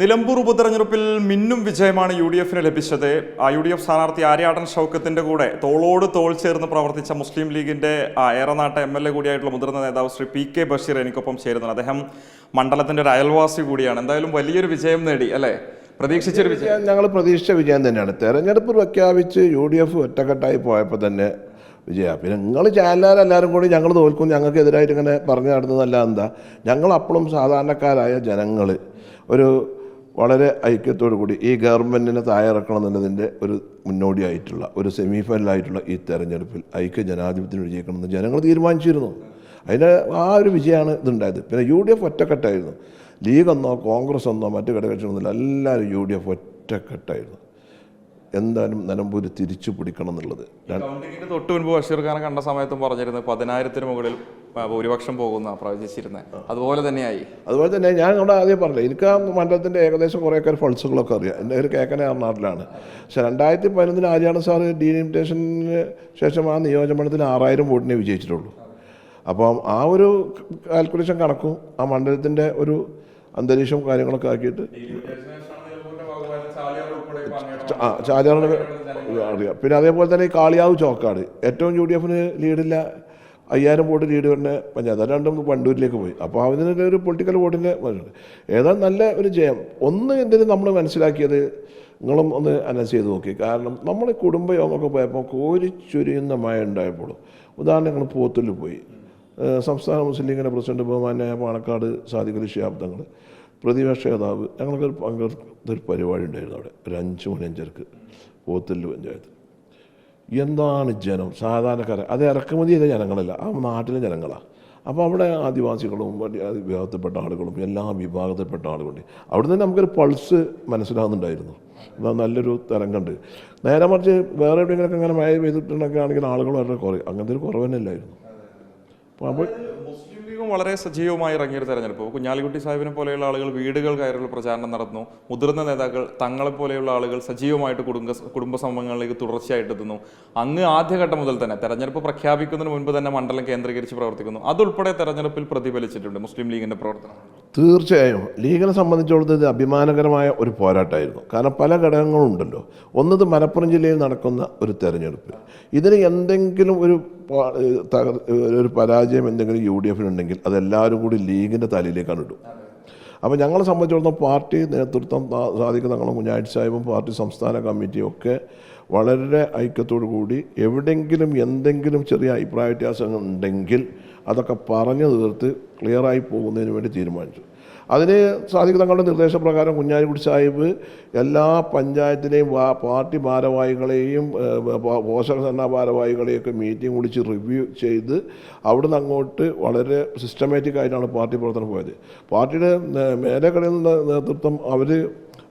നിലമ്പൂർ ഉപതെരഞ്ഞെടുപ്പിൽ മിന്നും വിജയമാണ് യു ഡി എഫിന് ലഭിച്ചത്. ആ യു ഡി എഫ് സ്ഥാനാർത്ഥി ആര്യാടൻ ഷൗക്കത്തിന്റെ കൂടെ തോളോട് തോൾ ചേർന്ന് പ്രവർത്തിച്ച മുസ്ലിം ലീഗിന്റെ ഏറനാട്ട എം എൽ എ കൂടിയായിട്ടുള്ള മുതിർന്ന നേതാവ് ശ്രീ പി കെ ബഷീർ എനിക്കൊപ്പം ചേരുന്നത് അദ്ദേഹം മണ്ഡലത്തിന്റെ ഒരു അയൽവാസി കൂടിയാണ്. എന്തായാലും വലിയൊരു വിജയം നേടി അല്ലേ? പ്രതീക്ഷിച്ചൊരു വിജയം. ഞങ്ങൾ പ്രതീക്ഷിച്ച വിജയം തന്നെയാണ്. തെരഞ്ഞെടുപ്പ് പ്രഖ്യാപിച്ച് യു ഡി എഫ് ഒറ്റക്കെട്ടായി പോയപ്പോൾ തന്നെ വിജയ. പിന്നെ നിങ്ങൾ ചാനലുകാരെല്ലാവരും കൂടി ഞങ്ങൾ തോൽക്കും ഞങ്ങൾക്കെതിരായിട്ട് ഇങ്ങനെ പറഞ്ഞു നടന്നതല്ല എന്താ? ഞങ്ങൾ അപ്പോഴും സാധാരണക്കാരായ ജനങ്ങൾ ഒരു വളരെ ഐക്യത്തോടു കൂടി ഈ ഗവൺമെന്റിനെ തയ്യാറാക്കണം എന്നുള്ളതിന്റെ ഒരു മുന്നോടിയായിട്ടുള്ള ഒരു സെമി ഫൈനലായിട്ടുള്ള ഈ തെരഞ്ഞെടുപ്പിൽ ഐക്യ ജനാധിപത്യത്തിന് വിജയിക്കണമെന്ന് ജനങ്ങൾ തീരുമാനിച്ചിരുന്നു. അതിന്റെ ആ ഒരു വിജയമാണ് ഇതുണ്ടായത്. പിന്നെ യു ഡി എഫ് ഒറ്റക്കെട്ടായിരുന്നു ലീഗെന്നോ കോൺഗ്രസ് എന്നോ മറ്റു ഘടകകക്ഷികളൊന്നുമില്ല എല്ലാവരും യു ഡി എഫ് ഒറ്റക്കെട്ടായിരുന്നു. എന്തായാലും നിലമ്പൂർ തിരിച്ചു പിടിക്കണം എന്നുള്ളത് തൊട്ട് മുൻപ് ബഷീർ ഖാനെ കണ്ട സമയത്തും പറഞ്ഞിരുന്നു പതിനായിരത്തിന് മുകളിൽ ഭൂരിപക്ഷം പോകുന്ന പ്രവചിച്ചിരുന്നത് അതുപോലെ തന്നെയായി അതുപോലെ തന്നെ ഞാൻ നമ്മുടെ ആദ്യം പറഞ്ഞില്ല എനിക്ക് ആ മണ്ഡലത്തിന്റെ ഏകദേശം കുറേയൊക്കെ ഫൾസുകളൊക്കെ അറിയാം എന്റെ ഒരു കേക്കനെ എറണാട്ടിലാണ് പക്ഷെ രണ്ടായിരത്തി പതിനൊന്നിന് ആര്യാണ് സാർ ഡീലിമിറ്റേഷന് ശേഷം ആ നിയോജകമണ്ഡലത്തിൽ ആറായിരം വോട്ടിനെ വിജയിച്ചിട്ടുള്ളൂ അപ്പം ആ ഒരു കാൽക്കുലേഷൻ കണക്കും ആ മണ്ഡലത്തിന്റെ ഒരു അന്തരീക്ഷവും കാര്യങ്ങളൊക്കെ ആക്കിയിട്ട് ആ ചാലിയാറിന് അറിയാം പിന്നെ അതേപോലെ തന്നെ ഈ കാളിയാവ് ചോക്കാട് ഏറ്റവും യു ഡി എഫിന് ലീഡില്ല അയ്യായിരം വോട്ട് ലീഡ് വരുന്ന പഞ്ചായത്ത്. രണ്ടും വണ്ടൂരിലേക്ക് പോയി. അപ്പോൾ അതിന് ഒരു പൊളിറ്റിക്കൽ വോട്ടിന്റെ ഏതാണ്ട് നല്ല ഒരു ജയം. ഒന്ന് എന്തിന് നമ്മൾ മനസ്സിലാക്കിയത്? നിങ്ങളും ഒന്ന് അനൗൺസ് ചെയ്ത് നോക്കി. കാരണം നമ്മുടെ കുടുംബയോഗമൊക്കെ പോയപ്പോൾ കോരിച്ചൊരിയുന്ന മഴ ഉണ്ടായപ്പോൾ ഉദാഹരണം ഞങ്ങൾ പോത്തിൽ പോയി സംസ്ഥാന മുസ്ലിം ലീഗിന്റെ പ്രസിഡന്റ് ബഹുമാനായ പാണക്കാട് സാദിഖലി ശാബ്ദങ്ങൾ പ്രതിപക്ഷ നേതാവ് ഞങ്ങൾക്ക് പങ്കെടുത്തൊരു പരിപാടി ഉണ്ടായിരുന്നു അവിടെ. ഒരു അഞ്ച് മണി അഞ്ചരക്ക് പഞ്ചായത്ത്. എന്താണ് ജനം? സാധാരണക്കാരെ. അത് ഇറക്കുമതി ചെയ്ത ജനങ്ങളല്ല. ആ നാട്ടിലെ ജനങ്ങളാണ് അപ്പോൾ അവിടെ ആദിവാസികളും വിഭാഗത്തിൽപ്പെട്ട ആളുകളും എല്ലാ വിഭാഗത്തിൽപ്പെട്ട ആളുകളുണ്ട്. അവിടെ നിന്ന് നമുക്കൊരു പൾസ് മനസ്സിലാകുന്നുണ്ടായിരുന്നു നല്ലൊരു തരംഗമുണ്ട് നേരെ മറിച്ച് വേറെ എവിടെയെങ്കിലൊക്കെ അങ്ങനെ മഴ പെയ്തിട്ടുണ്ടൊക്കെ ആണെങ്കിൽ ആളുകൾ വളരെ കുറയും അങ്ങനത്തെ ഒരു കുറവ് തന്നെ അപ്പോൾ അപ്പോൾ വളരെ സജീവമായി ഇറങ്ങിയൊരു തെരഞ്ഞെടുപ്പ്. കുഞ്ഞാലിക്കുട്ടി സാഹിബിനെ പോലെയുള്ള ആളുകൾ വീടുകൾ കയറിയുള്ള പ്രചാരണം നടന്നു മുതിർന്ന നേതാക്കൾ തങ്ങളെ പോലെയുള്ള ആളുകൾ സജീവമായിട്ട് കുടുംബ കുടുംബ സംഭവങ്ങളിലേക്ക് തുടർച്ചയായിട്ട് എത്തുന്നു. അങ്ങ് ആദ്യഘട്ടം മുതൽ തന്നെ തെരഞ്ഞെടുപ്പ് പ്രഖ്യാപിക്കുന്നതിന് മുൻപ് തന്നെ മണ്ഡലം കേന്ദ്രീകരിച്ച് പ്രവർത്തിക്കുന്നു. അതുൾപ്പെടെ തെരഞ്ഞെടുപ്പിൽ പ്രതിഫലിച്ചിട്ടുണ്ട് മുസ്ലിം ലീഗിന്റെ പ്രവർത്തനം. തീർച്ചയായും ലീഗിനെ സംബന്ധിച്ചിടത്തോളം ഇത് അഭിമാനകരമായ ഒരു പോരാട്ടമായിരുന്നു. കാരണം പല ഘടകങ്ങളും ഉണ്ടല്ലോ ഒന്നത് മലപ്പുറം ജില്ലയിൽ നടക്കുന്ന ഒരു തെരഞ്ഞെടുപ്പ്. ഇതിന് എന്തെങ്കിലും ഒരു ഒരു പരാജയം എന്തെങ്കിലും യു ഡി എഫിനുണ്ടെങ്കിൽ അതെല്ലാവരും കൂടി ലീഗിന്റെ തലയിലേക്കാണ് ഇടും അപ്പോൾ ഞങ്ങളെ സംബന്ധിച്ചിടത്തോളം പാർട്ടി നേതൃത്വം സാധിക്കുന്ന ഞങ്ങളും കുഞ്ഞാഴ്ച സാഹിബും പാർട്ടി സംസ്ഥാന കമ്മിറ്റിയും ഒക്കെ വളരെ ഐക്യത്തോടു കൂടി എവിടെങ്കിലും എന്തെങ്കിലും ചെറിയ അഭിപ്രായ വ്യത്യാസങ്ങൾ ഉണ്ടെങ്കിൽ അതൊക്കെ പറഞ്ഞു തീർത്ത് ക്ലിയറായി പോകുന്നതിന് വേണ്ടി തീരുമാനിച്ചു. അതിന് സാദിഖ് തങ്ങളുടെ നിർദ്ദേശപ്രകാരം കുഞ്ഞാലിക്കുട്ടി സാഹിബ് എല്ലാ പഞ്ചായത്തിലെയും പാർട്ടി ഭാരവാഹികളെയും പോഷക സന്നാ ഭാരവാഹികളെയൊക്കെ മീറ്റിംഗ് വിളിച്ച് റിവ്യൂ ചെയ്ത് അവിടുന്ന് അങ്ങോട്ട് വളരെ സിസ്റ്റമാറ്റിക് ആയിട്ടാണ് പാർട്ടി പ്രവർത്തനം പോയത്. പാർട്ടിയുടെ മേലെ കളിയിൽ നേതൃത്വം അവർ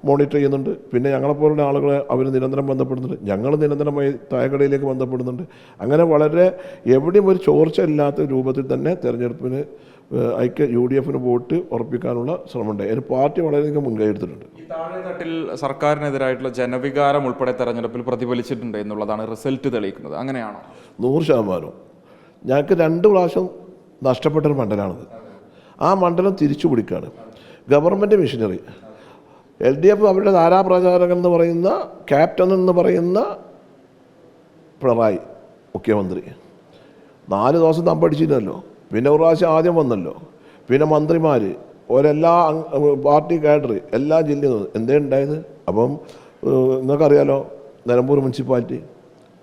മോണിറ്റർ ചെയ്യുന്നുണ്ട്. പിന്നെ ഞങ്ങളെപ്പോലുള്ള ആളുകളെ അവർ നിരന്തരം ബന്ധപ്പെടുന്നുണ്ട്. ഞങ്ങൾ നിരന്തരമായി താഴെക്കടയിലേക്ക് ബന്ധപ്പെടുന്നുണ്ട്. അങ്ങനെ വളരെ എവിടെയും ഒരു ചോർച്ച ഇല്ലാത്ത രൂപത്തിൽ തന്നെ തെരഞ്ഞെടുപ്പിന് ഐക്യ യു ഡി എഫിന് വോട്ട് ഉറപ്പിക്കാനുള്ള ശ്രമമുണ്ട്. അതിന് പാർട്ടി വളരെയധികം മുൻകൈ എടുത്തിട്ടുണ്ട്. താഴെത്തട്ടിൽ സർക്കാരിനെതിരായിട്ടുള്ള ജനവികാരം ഉൾപ്പെടെ തെരഞ്ഞെടുപ്പിൽ പ്രതിഫലിച്ചിട്ടുണ്ട് എന്നുള്ളതാണ് റിസൾട്ട് തെളിയിക്കുന്നത്. അങ്ങനെയാണോ? നൂറ് ശതമാനം ഞങ്ങൾക്ക് രണ്ട് പ്രാവശ്യം നഷ്ടപ്പെട്ടൊരു മണ്ഡലമാണിത് ആ മണ്ഡലം തിരിച്ചു പിടിക്കുകയാണ് government machinery. L D F അവരുടെ താരാപ്രചാരകൻ എന്ന് പറയുന്ന ക്യാപ്റ്റൻ എന്ന് പറയുന്ന പിണറായി മുഖ്യമന്ത്രി. നാല് ദിവസം തമ്പടിച്ചില്ലല്ലോ പിന്നെ ഒരു പ്രാവശ്യം ആദ്യം വന്നല്ലോ. പിന്നെ മന്ത്രിമാർ ഒരെല്ലാ പാർട്ടി കാഡർ എല്ലാ ജില്ലയിൽ എന്തേ ഉണ്ടായത്? അപ്പം നിങ്ങൾക്കറിയാലോ നിലമ്പൂർ മുനിസിപ്പാലിറ്റി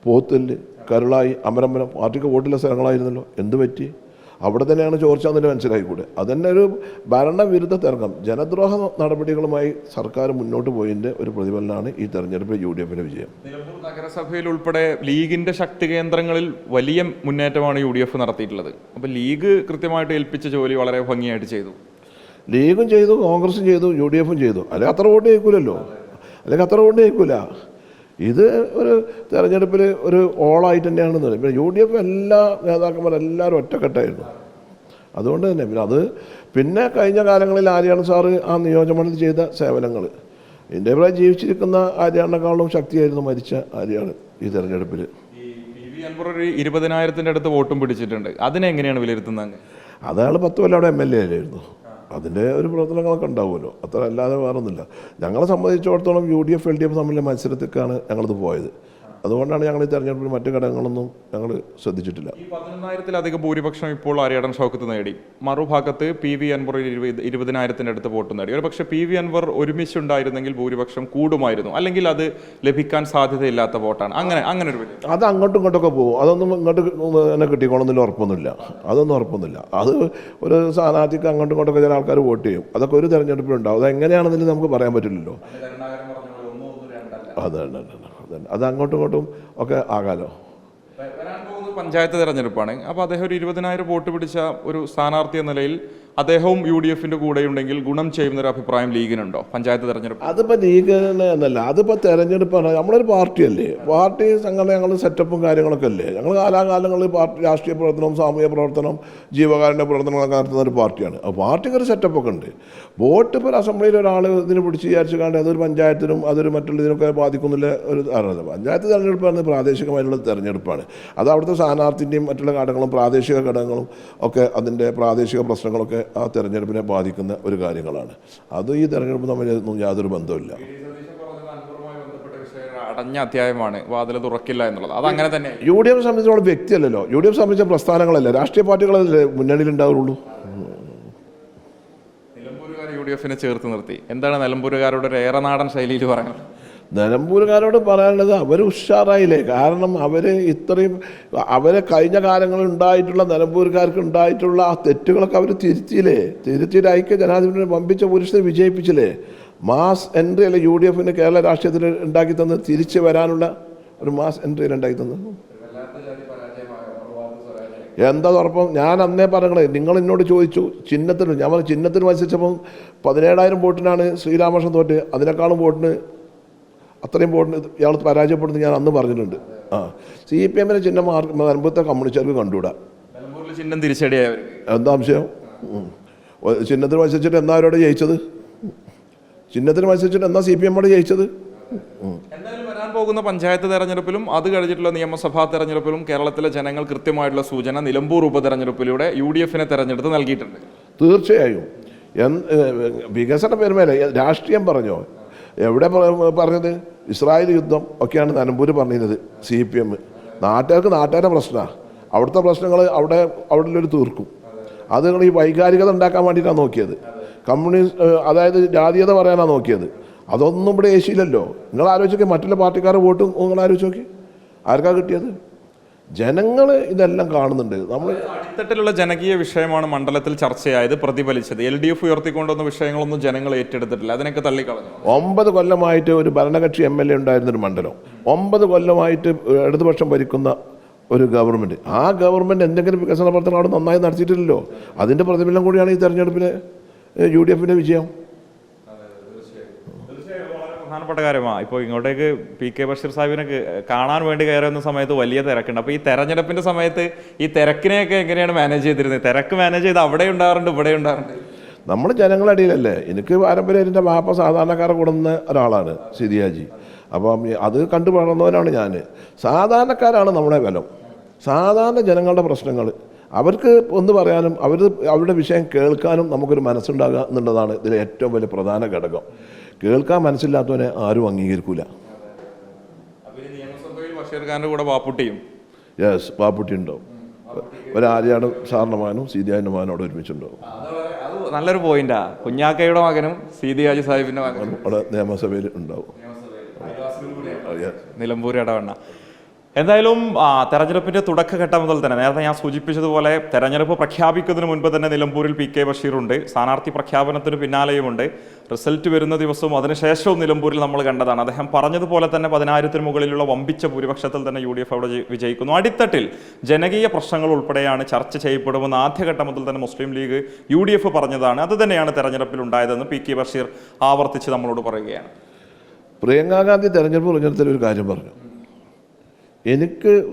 പോത്തൽ കരുളായി അമരമ്പലം പാർട്ടിക്ക് വോട്ടുള്ള സ്ഥലങ്ങളായിരുന്നല്ലോ. എന്ത് പറ്റി? അവിടെ തന്നെയാണ് ചോർച്ച എന്നതിന് മനസ്സിലായിക്കൂടെ. അതന്നെ ഒരു ഭരണവിരുദ്ധ തർക്കം ജനദ്രോഹ നടപടികളുമായി സർക്കാർ മുന്നോട്ട് പോയതിന്റെ ഒരു പ്രതിഫലനമാണ് ഈ തെരഞ്ഞെടുപ്പിൽ യു ഡി എഫിന്റെ വിജയം. നിലമ്പൂർ നഗരസഭയിൽ ഉൾപ്പെടെ ലീഗിന്റെ ശക്തി കേന്ദ്രങ്ങളിൽ വലിയ മുന്നേറ്റമാണ് യു ഡി എഫ് നടത്തിയിട്ടുള്ളത്. അപ്പോൾ ലീഗ് കൃത്യമായിട്ട് ഏൽപ്പിച്ച ജോലി വളരെ ഭംഗിയായിട്ട് ചെയ്തു. ലീഗും ചെയ്തു കോൺഗ്രസും ചെയ്തു യു ഡി എഫും ചെയ്തു. അല്ലെങ്കിൽ അത്ര വോട്ട് ജയിക്കൂലല്ലോ? അല്ലെങ്കിൽ അത്ര വോട്ട് ജയിക്കൂല? ഇത് ഒരു തെരഞ്ഞെടുപ്പിൽ ഒരു ഓളായിട്ട് തന്നെയാണ്. പിന്നെ യു ഡി എഫ് എല്ലാ നേതാക്കന്മാരും എല്ലാവരും ഒറ്റക്കെട്ടായിരുന്നു. അതുകൊണ്ട് തന്നെ പിന്നെ അത് പിന്നെ കഴിഞ്ഞ കാലങ്ങളിൽ ആര്യാണ് സാറ് ആ നിയോജകമണ്ഡലത്തിൽ ചെയ്ത സേവനങ്ങൾ. എന്റെ അഭിപ്രായം ജീവിച്ചിരിക്കുന്ന ആര്യാണെക്കാളും ശക്തിയായിരുന്നു മരിച്ച ആര്യാണ് ഈ തെരഞ്ഞെടുപ്പിൽ. ഒരു ഇരുപതിനായിരത്തിന്റെ അടുത്ത് വോട്ടും പിടിച്ചിട്ടുണ്ട്. അതിനെങ്ങനെയാണ് വിലയിരുത്തുന്നത്? അയാൾ പത്ത് കൊല്ലം അവിടെ എം എൽ എ ആയിരുന്നു. അതിന്റെ ഒരു പ്രവർത്തനങ്ങളൊക്കെ ഉണ്ടാവുമല്ലോ. അത്ര അല്ലാതെ വേറൊന്നുമില്ല. ഞങ്ങളെ സംബന്ധിച്ചിടത്തോളം U D F L D F തമ്മിലെ മത്സരത്തേക്കാണ് ഞങ്ങളത് പോയത്. അതുകൊണ്ടാണ് ഞങ്ങൾ ഈ തെരഞ്ഞെടുപ്പിൽ മറ്റു ഘടകങ്ങളൊന്നും ഞങ്ങൾ ശ്രദ്ധിച്ചിട്ടില്ല. ഈ പതിനൊന്നായിരത്തിലധികം ഭൂരിപക്ഷം ഇപ്പോൾ അരിയടൻ ഷൗക്കത്ത് നേടി. മറുഭാഗത്ത് പി വി അൻവർ ഇരുപത് ഇരുപതിനായിരത്തിന്റെ അടുത്ത് വോട്ട് നേടി. ഒരു പക്ഷേ പി വി അൻവർ ഒരുമിച്ചുണ്ടായിരുന്നെങ്കിൽ ഭൂരിപക്ഷം കൂടുമായിരുന്നു. അല്ലെങ്കിൽ അത് ലഭിക്കാൻ സാധ്യതയില്ലാത്ത വോട്ടാണ്. അങ്ങനെ അങ്ങനെ ഒരു അത് അങ്ങോട്ടും ഇങ്ങോട്ടൊക്കെ പോകും. അതൊന്നും ഇങ്ങോട്ട് തന്നെ കിട്ടിക്കോളന്നില്ല ഉറപ്പൊന്നുമില്ല. അതൊന്നും ഉറപ്പൊന്നുമില്ല. അത് ഒരു സ്ഥാനാർത്ഥിക്ക് അങ്ങോട്ടും ഇങ്ങോട്ടൊക്കെ ചില ആൾക്കാർ വോട്ട് ചെയ്യും. അതൊക്കെ ഒരു തെരഞ്ഞെടുപ്പിലുണ്ടാവും. അത് എങ്ങനെയാണെന്നില്ല നമുക്ക് പറയാൻ പറ്റില്ലല്ലോ. അതെ അതെ അതെ. അതെ അത് അങ്ങോട്ടും ഇങ്ങോട്ടും ഒക്കെ ആകാലോ? വരാൻ പഞ്ചായത്ത് തെരഞ്ഞെടുപ്പാണ്. അപ്പോൾ അദ്ദേഹം ഒരു ഇരുപതിനായിരം വോട്ട് പിടിച്ച ഒരു സ്ഥാനാർത്ഥി എന്ന നിലയിൽ അദ്ദേഹവും യു ഡി എഫിന്റെ കൂടെയുണ്ടെങ്കിൽ ഗുണം ചെയ്യുന്ന ഒരു അഭിപ്രായം ലീഗിനുണ്ടോ? പഞ്ചായത്ത് തെരഞ്ഞെടുപ്പ്. അതിപ്പോൾ ലീഗിന് എന്നല്ല അതിപ്പോൾ തെരഞ്ഞെടുപ്പാണ് നമ്മളൊരു പാർട്ടിയല്ലേ? പാർട്ടി സംഘടന ഞങ്ങൾ സെറ്റപ്പും കാര്യങ്ങളൊക്കെ അല്ലേ? ഞങ്ങൾ കാലാകാലങ്ങളിൽ പാർട്ടി രാഷ്ട്രീയ പ്രവർത്തനം സാമൂഹ്യ പ്രവർത്തനം ജീവകാരുണ്യ പ്രവർത്തനങ്ങളൊക്കെ നടത്തുന്ന ഒരു പാർട്ടിയാണ്. അപ്പോൾ പാർട്ടിക്ക് ഒരു സെറ്റപ്പൊക്കെ ഉണ്ട്. വോട്ട് ഇപ്പോൾ അസംബ്ലിയിൽ ഒരാൾ ഇതിന് പിടിച്ച് വിചാരിച്ചു അതൊരു പഞ്ചായത്തിനും അതൊരു മറ്റുള്ളതിനൊക്കെ ബാധിക്കുന്നില്ല ഒരു ധാരണ പഞ്ചായത്ത് തെരഞ്ഞെടുപ്പ് പറയുന്നത് പ്രാദേശികമായിട്ടുള്ള തെരഞ്ഞെടുപ്പാണ്. അത് അവിടുത്തെ സ്ഥാനാർത്ഥിന്റെയും മറ്റുള്ള ഘടകങ്ങളും പ്രാദേശിക ഘടകങ്ങളും ഒക്കെ അതിന്റെ പ്രാദേശിക പ്രശ്നങ്ങളൊക്കെ ആ തെരഞ്ഞെടുപ്പിനെ ബാധിക്കുന്ന ഒരു കാര്യങ്ങളാണ്. അത് ഈ തെരഞ്ഞെടുപ്പ് തമ്മിൽ യാതൊരു ബന്ധമില്ല അടഞ്ഞ അധ്യായമാണ്. വാതിൽ തുറക്കില്ല എന്നുള്ളത്. അത് അങ്ങനെ തന്നെ. യു ഡി എഫ് സംബന്ധിച്ചോളം വ്യക്തിയല്ലല്ലോ. യു ഡി എഫ് സംബന്ധിച്ച പ്രസ്ഥാനങ്ങളല്ല? രാഷ്ട്രീയ പാർട്ടികളല്ലേ മുന്നണിയിൽ ഉണ്ടാവുള്ളൂ? നിലമ്പൂരുകാർ യു ഡി എഫിനെ ചേർത്ത് നിർത്തി. എന്താണ് നിലമ്പൂരുകാരുടെ ഒരു ഏറെ നാടൻ ശൈലിയിൽ പറയുന്നത്? നിലമ്പൂരുകാരോട് പറയാനുള്ളത് അവർ ഉഷാറായില്ലേ? കാരണം അവർ ഇത്രയും അവരെ കഴിഞ്ഞ കാലങ്ങളിൽ ഉണ്ടായിട്ടുള്ള നിലമ്പൂരുകാർക്ക് ഉണ്ടായിട്ടുള്ള ആ തെറ്റുകളൊക്കെ അവർ തിരുത്തിയില്ലേ? തിരുത്തിയിട്ട് ഐക്യ ജനാധിപത്യം പമ്പിച്ച പുരുഷനെ വിജയിപ്പിച്ചില്ലേ? മാസ് എൻട്രി അല്ലെ യു ഡി എഫിന് കേരള രാഷ്ട്രീയത്തിൽ ഉണ്ടാക്കി തന്ന് തിരിച്ചു വരാനുള്ള ഒരു മാസ് എൻട്രി ഉണ്ടാക്കി തന്നത്? എന്താ ഉറപ്പം? ഞാൻ അന്നേ പറഞ്ഞേ നിങ്ങൾ എന്നോട് ചോദിച്ചു ചിഹ്നത്തിന് ഞാൻ പറഞ്ഞു ചിഹ്നത്തിന് മത്സരിച്ചപ്പം പതിനേഴായിരം വോട്ടിനാണ് ശ്രീരാമകൃഷ്ണൻ തോറ്റ് അതിനേക്കാളും വോട്ടിന് അത്രയും വോട്ടിന് ഇയാൾ പരാജയപ്പെടുന്നത് ഞാൻ അന്ന് പറഞ്ഞിട്ടുണ്ട്. ആ. സി പി എമ്മിനെ ചിഹ്നം നിലമ്പത്തെ കമ്മ്യൂണിസ്റ്റുകാർക്ക് കണ്ടുകൂടാ. ചിഹ്നം എന്താ സംശയം? ചിഹ്നത്തിന് മത്സരിച്ചിട്ട് എന്നാ അവരോട് ജയിച്ചത്? ചിഹ്നത്തിന് മത്സരിച്ചിട്ട് എന്നാ സി പി എമ്മോട് ജയിച്ചത്? എന്തായാലും വരാൻ പോകുന്ന പഞ്ചായത്ത് തെരഞ്ഞെടുപ്പിലും അത് കഴിഞ്ഞിട്ടുള്ള നിയമസഭാ തെരഞ്ഞെടുപ്പിലും കേരളത്തിലെ ജനങ്ങൾ കൃത്യമായിട്ടുള്ള സൂചന നിലമ്പൂർ ഉപതെരഞ്ഞെടുപ്പിലൂടെ യു ഡി എഫിനെ തെരഞ്ഞെടുത്ത് നൽകിയിട്ടുണ്ട്. തീർച്ചയായും. വികസന പേരുമേലെ രാഷ്ട്രീയം പറഞ്ഞോ? എവിടെ പറഞ്ഞത്? ഇസ്രായേൽ യുദ്ധം ഒക്കെയാണ് നിലമ്പൂർ പറഞ്ഞിരുന്നത് സി പി എം നാട്ടുകാർക്ക് നാട്ടുകാരുടെ പ്രശ്നമാണ് അവിടുത്തെ പ്രശ്നങ്ങൾ അവിടെ അവിടെ ഒരു തീർക്കും. അത് ഈ വൈകാരികത ഉണ്ടാക്കാൻ വേണ്ടിയിട്ടാണ് നോക്കിയത്. കമ്മ്യൂണിസ്റ്റ് അതായത് ജാതീയത പറയാനാണ് നോക്കിയത്. അതൊന്നും ഇവിടെ ഏശിയില്ലല്ലോ നിങ്ങൾ ആലോചിച്ച് മറ്റുള്ള പാർട്ടിക്കാരുടെ വോട്ടും നിങ്ങൾ ആലോചിച്ച് നോക്കി. ആർക്കാണ് കിട്ടിയത്? ജനങ്ങൾ ഇതെല്ലാം കാണുന്നുണ്ട്. നമ്മൾ അടിത്തട്ടിലുള്ള ജനകീയ വിഷയമാണ് മണ്ഡലത്തിൽ ചർച്ചയായത് പ്രതിഫലിച്ചത്. എൽ ഡി എഫ് ഉയർത്തിക്കൊണ്ടുവന്ന വിഷയങ്ങളൊന്നും ജനങ്ങൾ ഏറ്റെടുത്തിട്ടില്ല. അതിനൊക്കെ തള്ളിക്കളഞ്ഞു. ഒമ്പത് കൊല്ലമായിട്ട് ഒരു ഭരണകക്ഷി എം എൽ എ ഉണ്ടായിരുന്നൊരു മണ്ഡലം. ഒമ്പത് കൊല്ലമായിട്ട് ഇടതുപക്ഷം ഭരിക്കുന്ന ഒരു ഗവൺമെന്റ് ആ ഗവൺമെന്റ് എന്തെങ്കിലും വികസന പ്രവർത്തനം അവിടെ നന്നായി നടത്തിയിട്ടില്ലല്ലോ. അതിന്റെ പ്രതിഫലം കൂടിയാണ് ഈ തെരഞ്ഞെടുപ്പിൽ യു ഡി എഫിന്റെ വിജയം. പ്രധാനപ്പെട്ട കാര്യമാണ് ഇപ്പോൾ ഇങ്ങോട്ടേക്ക് പി കെ ബഷീർ സാഹിബിനെ കാണാൻ വേണ്ടി കയറുന്ന സമയത്ത് വലിയ തിരക്കുണ്ട്. അപ്പോൾ ഈ തെരഞ്ഞെടുപ്പിന്റെ സമയത്ത് ഈ തിരക്കിനെയൊക്കെ എങ്ങനെയാണ് മാനേജ് ചെയ്തിരുന്നത്? തിരക്ക് മാനേജ് ചെയ്ത് അവിടെ ഉണ്ടാകാറുണ്ട് ഇവിടെ ഉണ്ടാകാറുണ്ട് നമ്മൾ ജനങ്ങളുടെ ഇടയിലല്ലേ എനിക്ക് പാരമ്പര്യം എന്റെ വാപ്പ സാധാരണക്കാരെ കൂടുന്ന ഒരാളാണ് സിരിയാജി അപ്പം അത് കണ്ടു വളർന്നവനാണ് ഞാൻ സാധാരണക്കാരാണ് നമ്മുടെ ബലം. സാധാരണ ജനങ്ങളുടെ പ്രശ്നങ്ങൾ അവർക്ക് ഒന്ന് പറയാനും അവർ അവരുടെ വിഷയം കേൾക്കാനും നമുക്കൊരു മനസ്സുണ്ടാകുക എന്നുള്ളതാണ് ഇതിലെ ഏറ്റവും വലിയ പ്രധാന ഘടകം. കേൾക്കാൻ മനസ്സില്ലാത്തവനെ ആരും അംഗീകരിക്കൂല. കൂടെ വാപ്പുട്ടിയും. യെസ് പാപ്പുട്ടി ഉണ്ടാവും. ഒരു ആര്യാട് സാറിന്റെ മകനും സീതിയാന്റെ മകനോട് ഒരുമിച്ചുണ്ടാവും നല്ലൊരു പോയിന്റാ. കുഞ്ഞാക്കയുടെ മകനും സീതിയാജി സാഹിബിന്റെ മകനും. അവിടെ നിയമസഭയിൽ ഉണ്ടാവും. നിലമ്പൂർ ഇടവണ്ണ എന്തായാലും തെരഞ്ഞെടുപ്പിന്റെ തുടക്കഘട്ടം മുതൽ തന്നെ നേരത്തെ ഞാൻ സൂചിപ്പിച്ചതുപോലെ തെരഞ്ഞെടുപ്പ് പ്രഖ്യാപിക്കുന്നതിന് മുൻപ് തന്നെ നിലമ്പൂരിൽ പി കെ ബഷീറുണ്ട്. സ്ഥാനാർത്ഥി പ്രഖ്യാപനത്തിന് പിന്നാലെയുമുണ്ട്. റിസൾട്ട് വരുന്ന ദിവസവും അതിനുശേഷവും നിലമ്പൂരിൽ നമ്മൾ കണ്ടതാണ്. അദ്ദേഹം പറഞ്ഞതുപോലെ തന്നെ പതിനായിരത്തിന് മുകളിലുള്ള വമ്പിച്ച ഭൂരിപക്ഷത്തിൽ തന്നെ യു ഡി എഫ് അവിടെ വിജയിക്കുന്നു. അടിത്തട്ടിൽ ജനകീയ പ്രശ്നങ്ങൾ ഉൾപ്പെടെയാണ് ചർച്ച ചെയ്യപ്പെടുമെന്ന് ആദ്യഘട്ടം മുതൽ തന്നെ Muslim League U D F പറഞ്ഞതാണ്. അത് തന്നെയാണ് തെരഞ്ഞെടുപ്പിൽ ഉണ്ടായതെന്ന് പി കെ ബഷീർ ആവർത്തിച്ച് നമ്മളോട് പറയുകയാണ്. പ്രിയങ്കാ ഗാന്ധി തെരഞ്ഞെടുപ്പ് തെരഞ്ഞെടുപ്പിൽ ഒരു കാര്യം പറഞ്ഞു. എനിക്ക്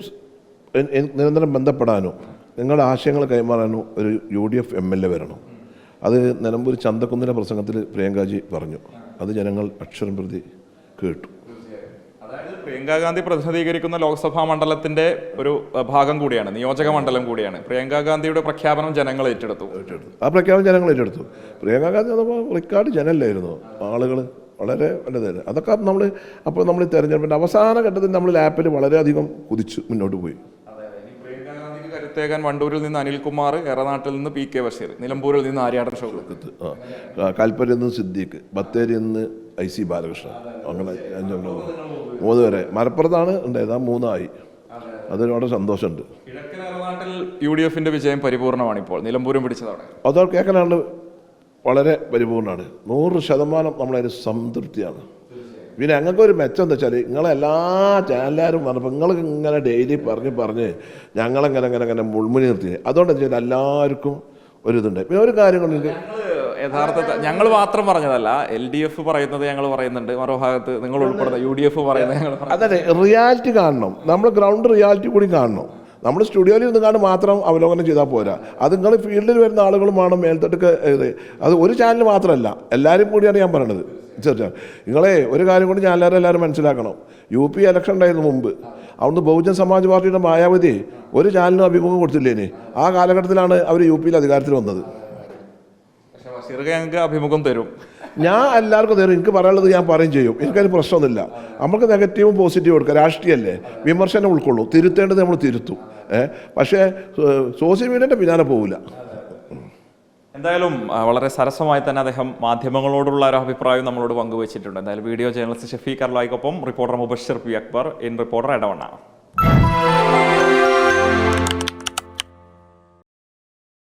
നിരന്തരം ബന്ധപ്പെടാനോ നിങ്ങളുടെ ആശയങ്ങൾ കൈമാറാനോ ഒരു U D F M L A വരണം. അത് നിലമ്പൂർ ചന്തക്കുന്നിന്റെ പ്രസംഗത്തിൽ പ്രിയങ്കാജി പറഞ്ഞു. അത് ജനങ്ങൾ അക്ഷരം പ്രതി കേട്ടു. അതായത് പ്രിയങ്ക ഗാന്ധി പ്രതിനിധീകരിക്കുന്ന ലോക്സഭാ മണ്ഡലത്തിന്റെ ഒരു ഭാഗം കൂടിയാണ് നിയോജക മണ്ഡലം കൂടിയാണ്. പ്രിയങ്ക ഗാന്ധിയുടെ പ്രഖ്യാപനം ജനങ്ങൾ ഏറ്റെടുത്തു. ഏറ്റെടുത്തു. ആ പ്രഖ്യാപനം ജനങ്ങൾ ഏറ്റെടുത്തു. പ്രിയങ്ക ഗാന്ധി റിക്കാർഡ് ജനല്ലായിരുന്നു. ആളുകൾ വളരെ വലുതായിരുന്നു അതൊക്കെ നമ്മൾ അപ്പോൾ നമ്മൾ തിരഞ്ഞെടുപ്പിന്റെ അവസാന ഘട്ടത്തിൽ നമ്മൾ ലാപ്പിൽ വളരെയധികം കുതിച്ച് മുന്നോട്ട് പോയി. കരുത്തേകാൻ വണ്ടൂരിൽ നിന്ന് അനിൽകുമാർ എറനാട്ടിൽ നിന്ന് പി കെ ബഷീർ നിലമ്പൂരിൽ നിന്ന് ആര്യാടൻ ഷൗക്കത്ത്. കൽപ്പറ്റയിൽ നിന്ന് സിദ്ദീഖ് ബത്തേരിയിൽ നിന്ന് ഐ സി ബാലകൃഷ്ണൻ. അങ്ങനെ അഞ്ചാം മൂന്ന് പേരെ. മലപ്പുറത്താണ് ഉണ്ടായത് ആ മൂന്നായി. അതിന് വളരെ സന്തോഷമുണ്ട്. കിഴക്കൻ എറനാട്ടിൽ യു ഡി എഫിന്റെ വിജയം പരിപൂർണമാണ് ഇപ്പോൾ നിലമ്പൂരും പിടിച്ചതോടെ അതോ കേൾക്കാനാണ് വളരെ പരിപൂർണമാണ് നൂറ് ശതമാനം നമ്മളതിന് സംതൃപ്തിയാണ്. പിന്നെ ഞങ്ങൾക്ക് ഒരു മെച്ചം എന്താ വെച്ചാൽ നിങ്ങളെല്ലാ ചാനലുകാരും പറഞ്ഞപ്പോൾ നിങ്ങൾക്ക് ഇങ്ങനെ ഡെയിലി പറഞ്ഞ് പറഞ്ഞ് ഞങ്ങളെങ്ങനെ അങ്ങനെ അങ്ങനെ മുൾമുനി നിർത്തി. അതുകൊണ്ട് വെച്ചാൽ എല്ലാവർക്കും ഒരു ഇതുണ്ട്. പിന്നെ ഒരു കാര്യം കൊണ്ട് യഥാർത്ഥത്തിൽ ഞങ്ങൾ മാത്രം പറഞ്ഞതല്ല എൽ ഡി എഫ് പറയുന്നത് ഞങ്ങൾ പറയുന്നുണ്ട്. മറുഭാഗത്ത് നിങ്ങൾ ഉൾപ്പെടുന്ന യു ഡി എഫ് പറയുന്നത് ഞങ്ങൾ അതെ റിയാലിറ്റി കാണണം. നമ്മൾ ഗ്രൗണ്ട് റിയാലിറ്റി കൂടി കാണണം. നമ്മൾ സ്റ്റുഡിയോയിൽ ഇരുന്ന് കാണും മാത്രം അവലോകനം ചെയ്താൽ പോരാ. അത് നിങ്ങൾ ഫീൽഡിൽ വരുന്ന ആളുകളുമാണ് മേൽത്തട്ടൊക്കെ അത് ഒരു ചാനൽ മാത്രമല്ല എല്ലാവരും കൂടിയാണ് ഞാൻ പറയണത്. ചെറിയ നിങ്ങളെ ഒരു കാര്യം കൊണ്ട് ഞാൻ എല്ലാവരും എല്ലാവരും മനസ്സിലാക്കണം. യു പി ഇലക്ഷൻ ഉണ്ടായിരുന്നു മുമ്പ്. അവിടുന്ന് ബഹുജൻ സമാജ് പാർട്ടിയുടെ മായാവതി ഒരു ചാനലിനും അഭിമുഖം കൊടുത്തില്ലേനെ ആ കാലഘട്ടത്തിലാണ് അവർ യു പിയിൽ അധികാരത്തിൽ വന്നത്. അഭിമുഖം തരും. ഞാൻ എല്ലാവർക്കും തരും. എനിക്ക് പറയാനുള്ളത് ഞാൻ പറയും ചെയ്യും. എനിക്കതിന് പ്രശ്നമൊന്നുമില്ല. നമുക്ക് നെഗറ്റീവും പോസിറ്റീവും കൊടുക്കാം രാഷ്ട്രീയമല്ലേ വിമർശനം ഉൾക്കൊള്ളൂ. തിരുത്തേണ്ടത് നമ്മൾ തിരുത്തും. പക്ഷേ സോഷ്യൽ മീഡിയന്റെ പിന്നാലെ പോകില്ല എന്തായാലും വളരെ സരസമായി തന്നെ അദ്ദേഹം മാധ്യമങ്ങളോടുള്ള ഒരു അഭിപ്രായം നമ്മളോട് പങ്കുവച്ചിട്ടുണ്ട്. എന്തായാലും video journalist Shafeeq അർലായിക്കൊപ്പം reporter Mubashir P Akbar in reporter Edavanna.